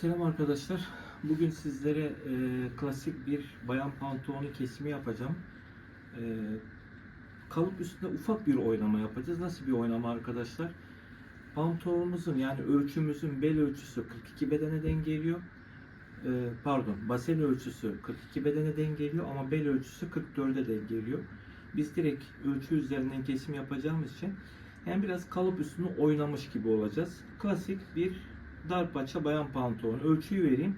Selam arkadaşlar. Bugün sizlere e, klasik bir bayan pantolonu kesimi yapacağım. E, kalıp üstünde ufak bir oynama yapacağız. Nasıl bir oynama arkadaşlar? Pantolonumuzun yani ölçümüzün bel ölçüsü 42 bedene denk geliyor. E, pardon, basen ölçüsü 42 bedene denk geliyor ama bel ölçüsü 44'e denk geliyor. Biz direkt ölçü üzerinden kesim yapacağımız için yani biraz kalıp üstünü oynamış gibi olacağız. Klasik bir dar paça bayan pantolon. Ölçüyü vereyim.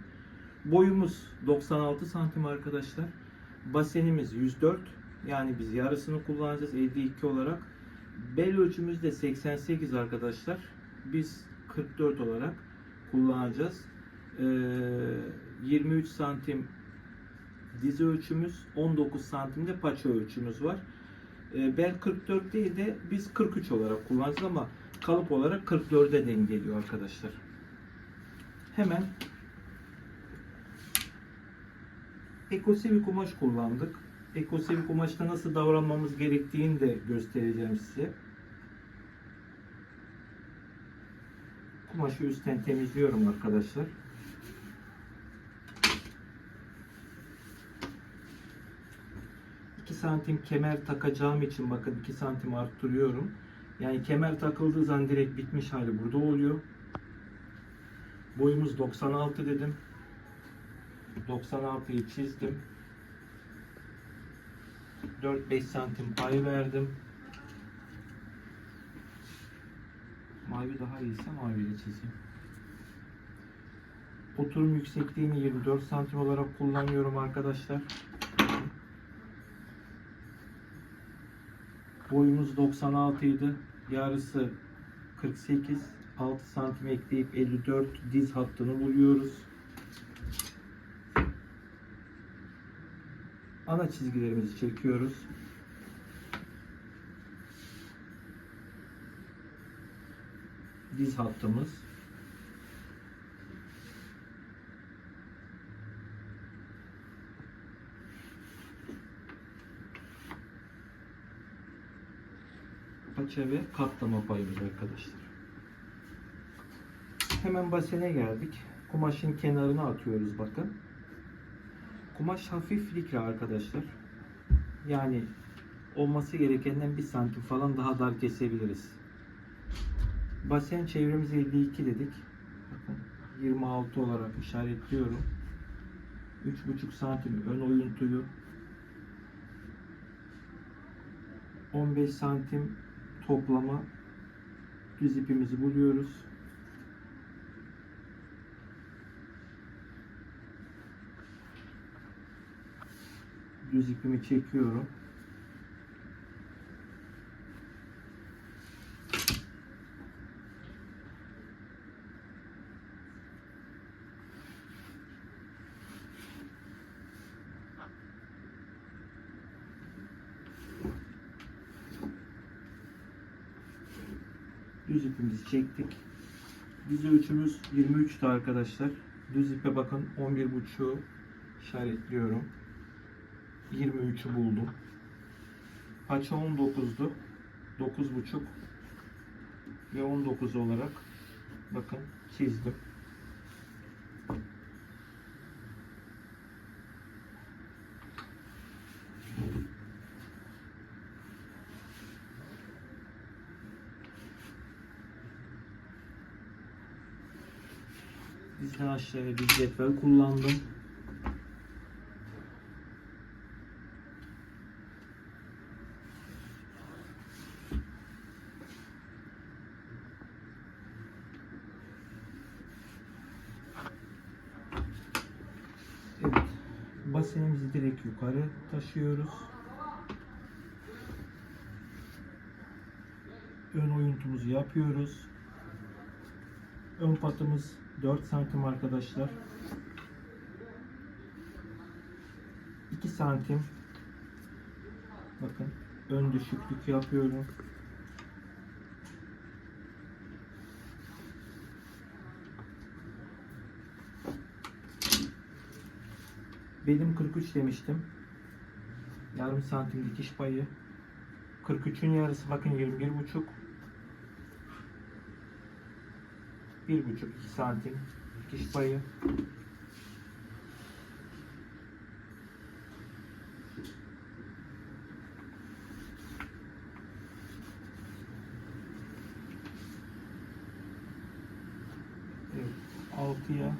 Boyumuz 96 santim arkadaşlar. Basenimiz 104. Yani biz yarısını kullanacağız 52 olarak. Bel ölçümüz de 88 arkadaşlar. Biz 44 olarak kullanacağız. Ee, 23 santim diz ölçümüz, 19 santimde paça ölçümüz var. Ee, bel 44 değil de biz 43 olarak kullanacağız ama kalıp olarak 44'e denk geliyor arkadaşlar. Hemen ekosevi kumaş kullandık. Ekosevi kumaşta nasıl davranmamız gerektiğini de göstereceğim size. Kumaşı üstten temizliyorum arkadaşlar. Santim kemer takacağım için bakın 2 santim arttırıyorum. Yani kemer takıldığı zaman direkt bitmiş hali burada oluyor. Boyumuz 96 dedim. 96'yı çizdim. 4-5 santim pay verdim. Mavi daha iyiyse maviyle çizeyim. Oturum yüksekliğini 24 santim olarak kullanıyorum arkadaşlar. Boyumuz 96 idi. Yarısı 48. 6 santim ekleyip 54 diz hattını buluyoruz. Ana çizgilerimizi çekiyoruz. Diz hattımız. Paça ve katlama payımız arkadaşlar. Hemen basene geldik. Kumaşın kenarına atıyoruz bakın. Kumaş hafif likra arkadaşlar. Yani olması gerekenden bir santim falan daha dar kesebiliriz. Basen çevremiz 52 dedik. Bakın 26 olarak işaretliyorum. 3,5 santim ön oyuntuyu 15 santim toplama düz ipimizi buluyoruz. Düz ipimi çekiyorum. Düz ipimizi çektik. Düz ölçümüz 23'tü arkadaşlar. Düz ipe bakın 11.5'u işaretliyorum. 23'ü buldum. Paça 19'du. 9.5 ve 19 olarak bakın çizdim. Dizden aşağıya bir cetvel kullandım. Evet. Basenimizi direkt yukarı taşıyoruz. Ön oyuntumuzu yapıyoruz. Ön patımız 4 santim arkadaşlar. 2 santim bakın ön düşüklük yapıyorum. Belim 43 demiştim. Yarım santim dikiş payı. 43'ün yarısı bakın 21 buçuk. 1,5-2 santim dikiş payı. Evet, 6'ya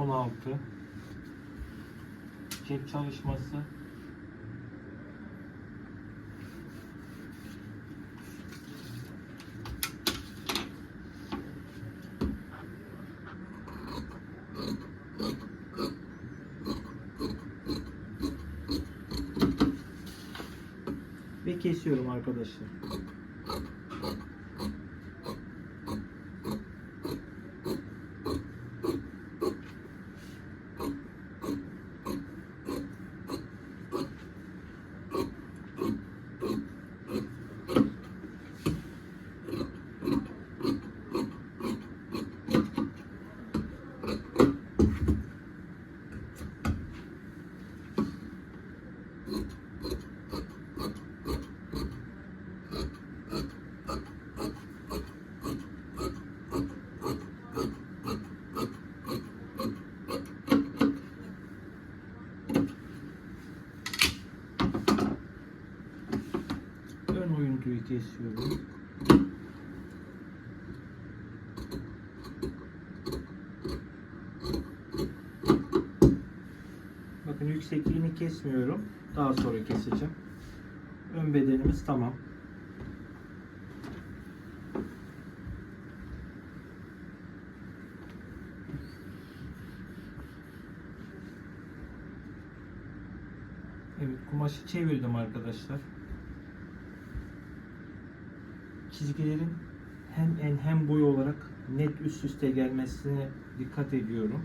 16 cep çalışması ve kesiyorum arkadaşlar. Ön oyuntuyu kesiyorum. Bakın yüksekliğini kesmiyorum. Daha sonra keseceğim. Ön bedenimiz tamam. Evet kumaşı çevirdim arkadaşlar. Çizgilerin hem en hem boy olarak net üst üste gelmesine dikkat ediyorum.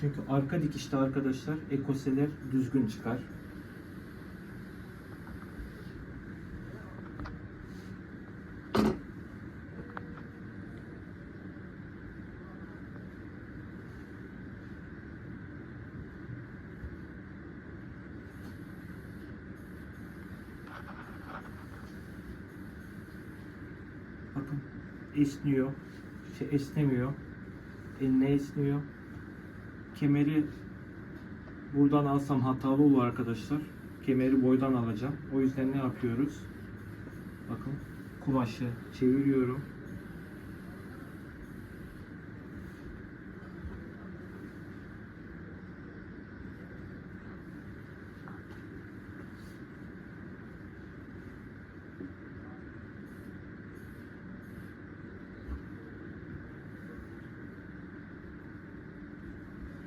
Çünkü arka dikişte arkadaşlar ekoseler düzgün çıkar. Bakın esniyor, şey esnemiyor, eline esniyor. Kemeri buradan alsam hatalı olur arkadaşlar. Kemeri boydan alacağım. O yüzden ne yapıyoruz? Bakın kumaşı çeviriyorum.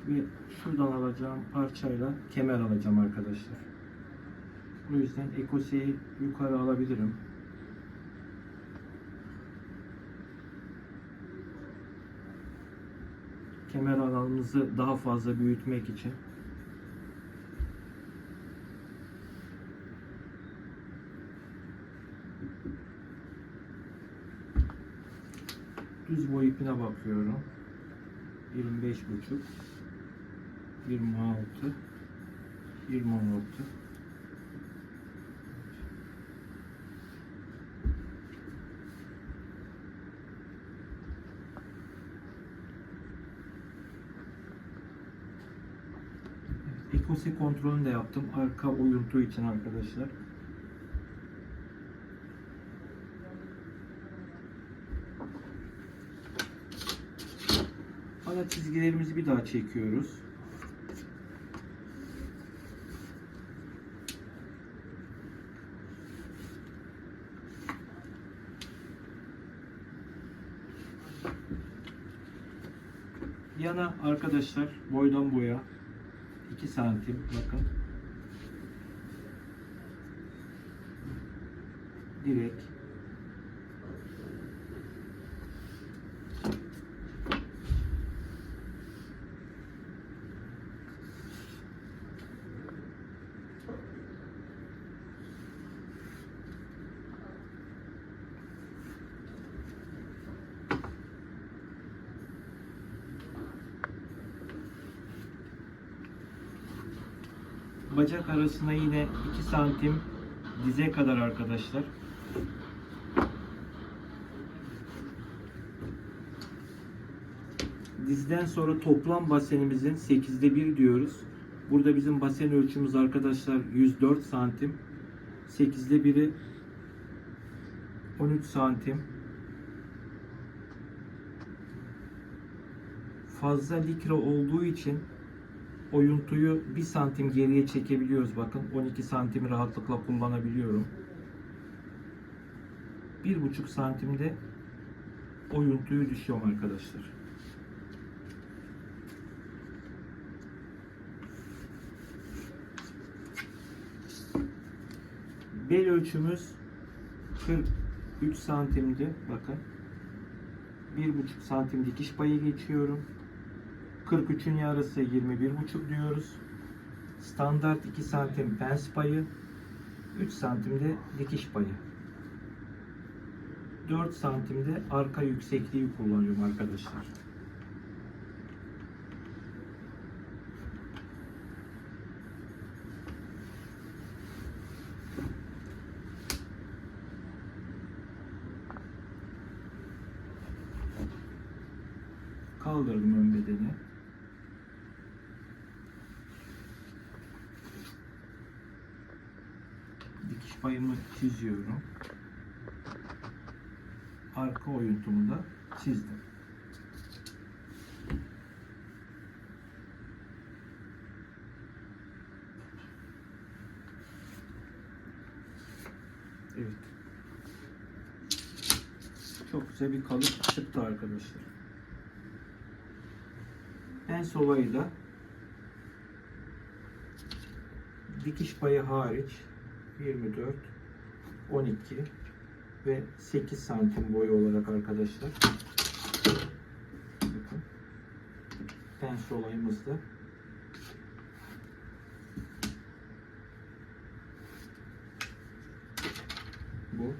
ve şuradan alacağım parçayla kemer alacağım arkadaşlar. O yüzden ekoseyi yukarı alabilirim. Kemer alanımızı daha fazla büyütmek için. Düz boy ipine bakıyorum. 25 buçuk 26 26 Ekose kontrolünü de yaptım arka oyuntu için arkadaşlar. Ara çizgilerimizi bir daha çekiyoruz. Arkadaşlar boydan boya 2 santim bakın. Direkt bacak arasına yine 2 santim dize kadar arkadaşlar. dizden sonra toplam basenimizin 8'de 1 diyoruz. Burada bizim basen ölçümüz arkadaşlar 104 santim. 8'de 1'i 13 santim. Fazla likra olduğu için oyuntuyu 1 santim geriye çekebiliyoruz bakın. 12 santim rahatlıkla kullanabiliyorum. 1,5 santimde oyuntuyu düşüyorum arkadaşlar. Bel ölçümüz 43 santimdi. Bakın. 1,5 santim dikiş payı geçiyorum. 43'ün yarısı 21,5 diyoruz. Standart 2 santim pens payı. 3 santimde dikiş payı. 4 santimde arka yüksekliği kullanıyorum arkadaşlar. Kaldırdım ön bedeni. Dikiş payımı çiziyorum. Arka oyuntumu da çizdim. Evet. Çok güzel bir kalıp çıktı arkadaşlar. En solayı da dikiş payı hariç 24 12 ve 8 santim boyu olarak arkadaşlar. Bakın. Pens da bu.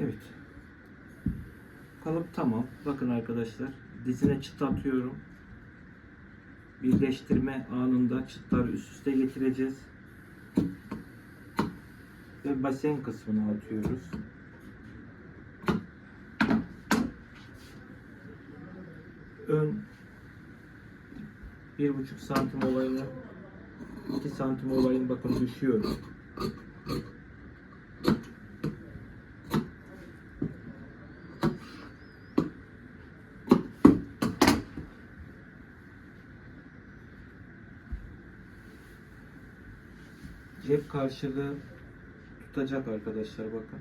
Evet. Kalıp tamam. Bakın arkadaşlar. Dizine çıt atıyorum. Birleştirme anında çıtları üst üste getireceğiz. Ve basen kısmını atıyoruz. Ön 1,5 santim olayını 2 santim olayını bakın düşüyorum. Cep karşılığı tutacak arkadaşlar bakın.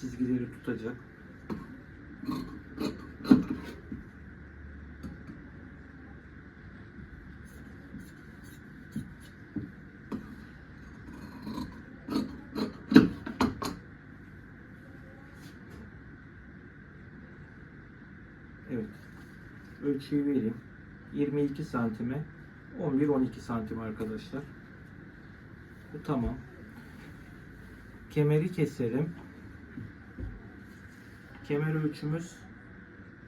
Çizgileri tutacak. Evet. Ölçüyü vereyim. 22 santime 11-12 santim arkadaşlar. Bu tamam. Kemeri keselim. Kemer ölçümüz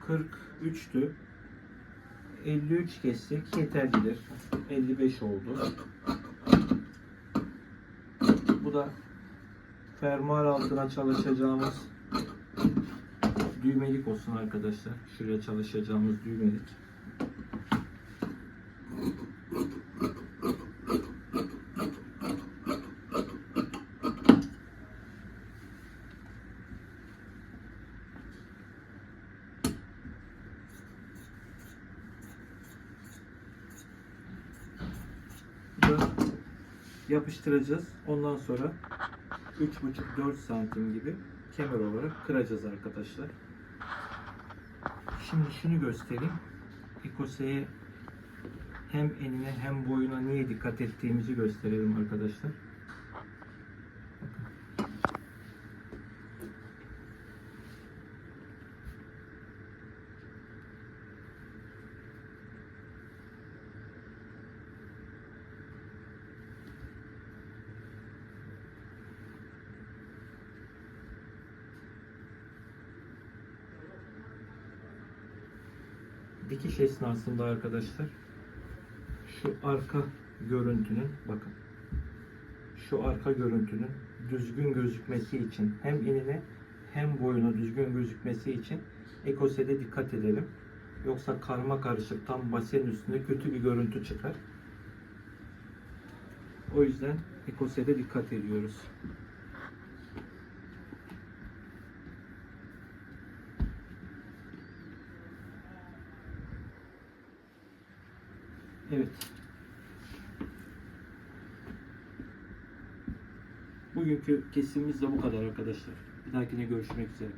43'tü. 53 kessek yeterlidir. 55 oldu. Bu da fermuar altına çalışacağımız düğmelik olsun arkadaşlar. Şuraya çalışacağımız düğmelik. yapıştıracağız. Ondan sonra 3,5-4 santim gibi kemer olarak kıracağız arkadaşlar. Şimdi şunu göstereyim. Ikose'ye hem enine hem boyuna niye dikkat ettiğimizi gösterelim arkadaşlar. Dikiş esnasında arkadaşlar şu arka görüntünün bakın şu arka görüntünün düzgün gözükmesi için hem enine hem boyuna düzgün gözükmesi için ekosede dikkat edelim. Yoksa karma karışık tam basen üstünde kötü bir görüntü çıkar. O yüzden ekosede dikkat ediyoruz. Evet. Bugünkü kesimimiz de bu kadar arkadaşlar. Bir dahakine görüşmek üzere.